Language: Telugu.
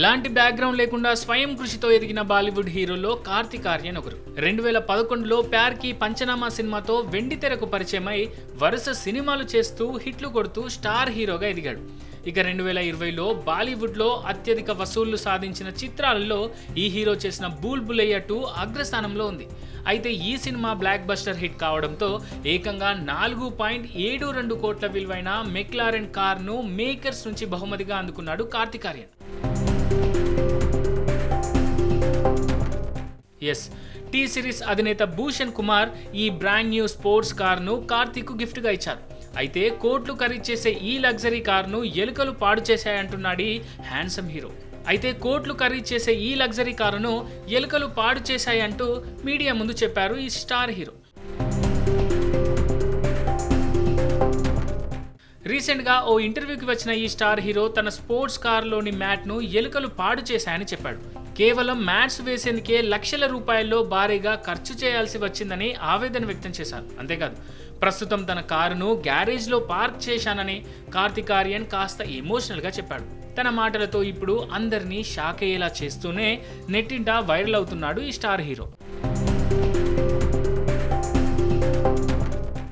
ఎలాంటి బ్యాక్గ్రౌండ్ లేకుండా స్వయం కృషితో ఎదిగిన బాలీవుడ్ హీరోలో కార్తిక్ ఆర్యన్ ఒకరు. రెండు వేల పదకొండులో ప్యార్కి పంచనామా సినిమాతో వెండి తెరకు పరిచయమై వరుస సినిమాలు చేస్తూ హిట్లు కొడుతూ స్టార్ హీరోగా ఎదిగాడు. ఇక రెండు వేల ఇరవైలో బాలీవుడ్లో అత్యధిక వసూళ్ళు సాధించిన చిత్రాలలో ఈ హీరో చేసిన బూల్ బులయ్య టూ అగ్రస్థానంలో ఉంది. అయితే ఈ సినిమా బ్లాక్ బస్టర్ హిట్ కావడంతో ఏకంగా నాలుగు పాయింట్ ఏడు రెండు కోట్ల విలువైన మెక్లారెన్ కార్ను మేకర్స్ నుంచి బహుమతిగా అందుకున్నాడు కార్తికార్యన్ టీవీఎస్ టీ సిరీస్ అధినేత భూషణ్ కుమార్ ఈ బ్రాండ్ న్యూ స్పోర్ట్స్ కార్ను కార్తీక్ గిఫ్ట్గా ఇచ్చారు. అయితే కోట్లు ఖరీచేసే చేసే ఈ లగ్జరీ కార్ను ఎలుకలు పాడు చేశాయంటున్నాడు హ్యాండ్సమ్ హీరో. అయితే కోట్లు ఖరీదు చేసే ఈ లగ్జరీ కారును ఎలుకలు పాడు చేశాయంటూ మీడియా ముందు చెప్పారు ఈ స్టార్ హీరో. రీసెంట్గా ఓ ఇంటర్వ్యూకి వచ్చిన ఈ స్టార్ హీరో తన స్పోర్ట్స్ కార్లోని మ్యాట్ను ఎలుకలు పాడు చేశాయని చెప్పాడు. కేవలం మ్యాట్స్ వేసేందుకే లక్షల రూపాయల్లో భారీగా ఖర్చు చేయాల్సి వచ్చిందని ఆవేదన వ్యక్తం చేశారు. అంతేకాదు ప్రస్తుతం తన కారును గ్యారేజ్లో పార్క్ చేశానని కార్తిక్ ఆర్యన్ కాస్త ఎమోషనల్గా చెప్పాడు. తన మాటలతో ఇప్పుడు అందరినీ షాక్ అయ్యేలా చేస్తూనే నెట్టింట వైరల్ అవుతున్నాడు ఈ స్టార్ హీరో.